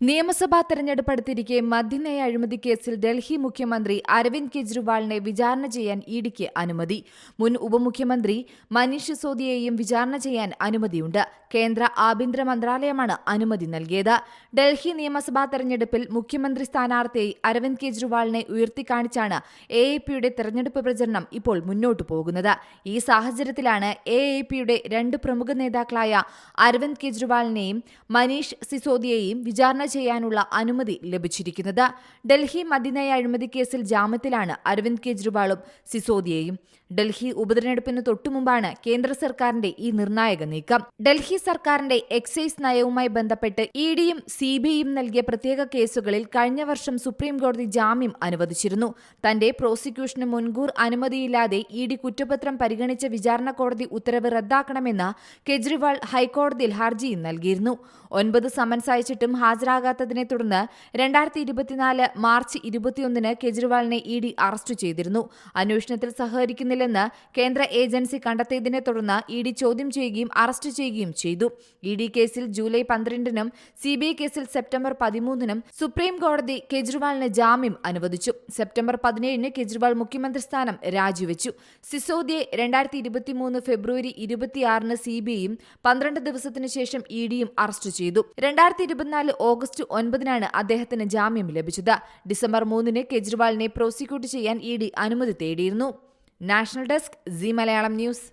നിയമസഭാ തെരഞ്ഞെടുപ്പ് അടുത്തിരിക്കെ മദ്യനയ അഴിമതി കേസിൽ ഡൽഹി മുഖ്യമന്ത്രി അരവിന്ദ് കെജ്രിവാളിനെ വിചാരണ ചെയ്യാൻ ഇഡിക്ക് അനുമതി. മുൻ ഉപമുഖ്യമന്ത്രി മനീഷ് സിസോദിയെയും വിചാരണ ചെയ്യാൻ അനുമതിയുണ്ട്. കേന്ദ്ര ആഭ്യന്തര മന്ത്രാലയമാണ് അനുമതി നൽകിയത്. ഡൽഹി നിയമസഭാ തെരഞ്ഞെടുപ്പിൽ മുഖ്യമന്ത്രി സ്ഥാനാർത്ഥിയായി അരവിന്ദ് കെജ്രിവാളിനെ ഉയർത്തിക്കാണിച്ചാണ് എ എ പിയുടെ തെരഞ്ഞെടുപ്പ് പ്രചരണം ഇപ്പോൾ മുന്നോട്ടു പോകുന്നത്. ഈ സാഹചര്യത്തിലാണ് എ എ പിയുടെ രണ്ട് പ്രമുഖ നേതാക്കളായ അരവിന്ദ് കെജ്രിവാളിനെയും മനീഷ് സിസോദിയെയും വിചാരണ ചെയ്യാനുള്ള അനുമതി ലഭിച്ചിരിക്കുന്നത്. ഡൽഹി മദ്യനയ അഴിമതി കേസിൽ ജാമ്യത്തിലാണ് അരവിന്ദ് കെജ്രിവാളും സിസോദിയയും. ഡൽഹി ഉപതെരഞ്ഞെടുപ്പിന് തൊട്ടുമുമ്പാണ് കേന്ദ്ര സർക്കാരിന്റെ ഈ നിർണായക നീക്കം. ഡൽഹി സർക്കാരിന്റെ എക്സൈസ് നയവുമായി ബന്ധപ്പെട്ട് ഇ ഡിയും സി ബി നൽകിയ പ്രത്യേക കേസുകളിൽ കഴിഞ്ഞ വർഷം സുപ്രീം കോടതി ജാമ്യം അനുവദിച്ചിരുന്നു. തന്റെ പ്രോസിക്യൂഷന് മുൻകൂർ അനുമതിയില്ലാതെ ഇ ഡി കുറ്റപത്രം പരിഗണിച്ച വിചാരണ കോടതി ഉത്തരവ് റദ്ദാക്കണമെന്ന് കെജ്രിവാൾ ഹൈക്കോടതിയിൽ ഹർജിയും നൽകിയിരുന്നു. ഒൻപത് സമൻസ് അയച്ചിട്ടും ഹാജരാകാത്തതിനെ തുടർന്ന് രണ്ടായിരത്തി ഇരുപത്തിനാല് മാർച്ച് ഇരുപത്തിയൊന്നിന് കെജ്രിവാളിനെ ഇ ഡി അറസ്റ്റ് ചെയ്തിരുന്നു. അന്വേഷണത്തിൽ സഹകരിക്കുന്നില്ലെന്ന് കേന്ദ്ര ഏജൻസി കണ്ടെത്തിയതിനെ തുടർന്ന് ഇ ഡി ചോദ്യം ചെയ്യുകയും അറസ്റ്റ് ചെയ്യുകയും ചെയ്തു. ഇ ഡി കേസിൽ ജൂലൈ പന്ത്രണ്ടിനും സി ബി ഐ കേസിൽ സെപ്റ്റംബർ പതിമൂന്നിനും സുപ്രീം കോടതി കെജ്രിവാളിന് ജാമ്യം അനുവദിച്ചു. സെപ്റ്റംബർ പതിനേഴിന് കെജ്രിവാൾ മുഖ്യമന്ത്രി സ്ഥാനം രാജിവെച്ചു. സിസോദിയെ രണ്ടായിരത്തി ഇരുപത്തിമൂന്ന് ഫെബ്രുവരി ഇരുപത്തിയാറിന് സി ബി ഐയും പന്ത്രണ്ട് ദിവസത്തിനു ശേഷം ഇ ഡിയും അറസ്റ്റ് ചെയ്തു. രണ്ടായിരത്തി ഇരുപത്തിനാല് ഓഗസ്റ്റ് ഒൻപതിനാണ് അദ്ദേഹത്തിന് ജാമ്യം ലഭിച്ചത്. ഡിസംബർ മൂന്നിന് കെജ്രിവാളിനെ പ്രോസിക്യൂട്ട് ചെയ്യാൻ ഇ ഡി അനുമതി തേടിയിരുന്നു. National desk G Malayalam news.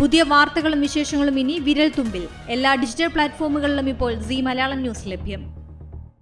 പുതിയ വാർത്തകളും വിശേഷങ്ങളും ഇനി വിരൽ തുമ്പിൽ. എല്ലാ ഡിജിറ്റൽ പ്ലാറ്റ്ഫോമുകളിലും ഇപ്പോൾ സി മലയാളം ന്യൂസ് ലഭ്യം.